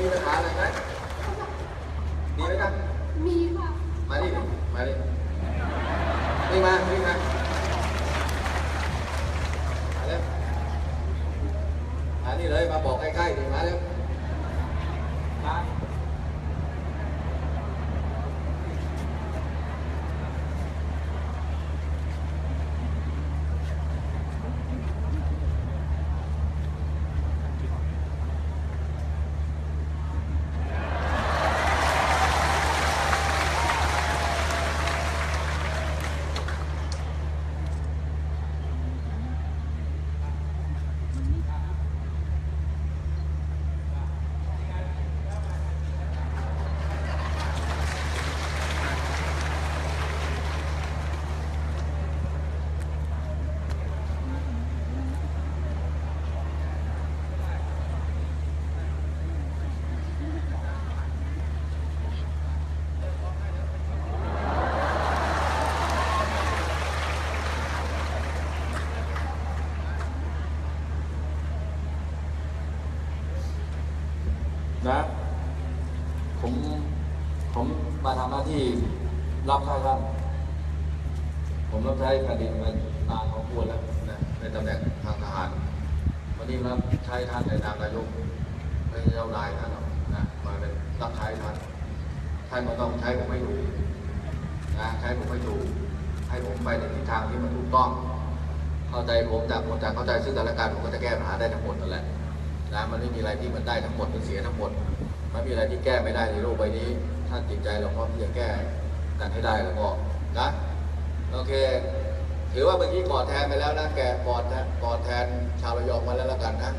มีปัญหาอะไรไหมมีไหมครับมีค่ะ มาดิ มาดิวิ่งมาวิ่งมามาเร็วมานี่เลย มาบอกใกล้ๆดิมาเร็วมา นะ ผมผมมาทำหน้าที่รับใช้ท่าน ผมรับใช้แผ่นดินมานานพองควรแล้วนะในตำแหน่งทางทหาร วันนี้รับใช้ท่านในนามนายกไม่ใช่เจ้านายท่านหรอกนะมาเป็นรับใช้ท่าน ท่านก็ต้องใช้ผมให้ถูกนะใช้ผมให้ถูกให้ผมไปในทิศทางที่มันถูกต้อง เข้าใจผมจากคนจากเข้าใจซึ่งกันและกันผมก็จะแก้ปัญหาได้ทั้งหมดนั่นแหละ นะมันไม่มีอะไรที่มันได้ทั้งหมดมันเสียทั้งหมดมันมีอะไรที่แก้ไม่ได้ในโลกใบนี้ ถ้าจิตใจเราพร้อมที่จะแก้กันให้ได้แล้วก็นะโอเคถือว่าเมื่อกี้กอดแทนไปแล้วนะแกกอดแทนกอดแทนชาวระยองมาแล้วแล้วกันนะ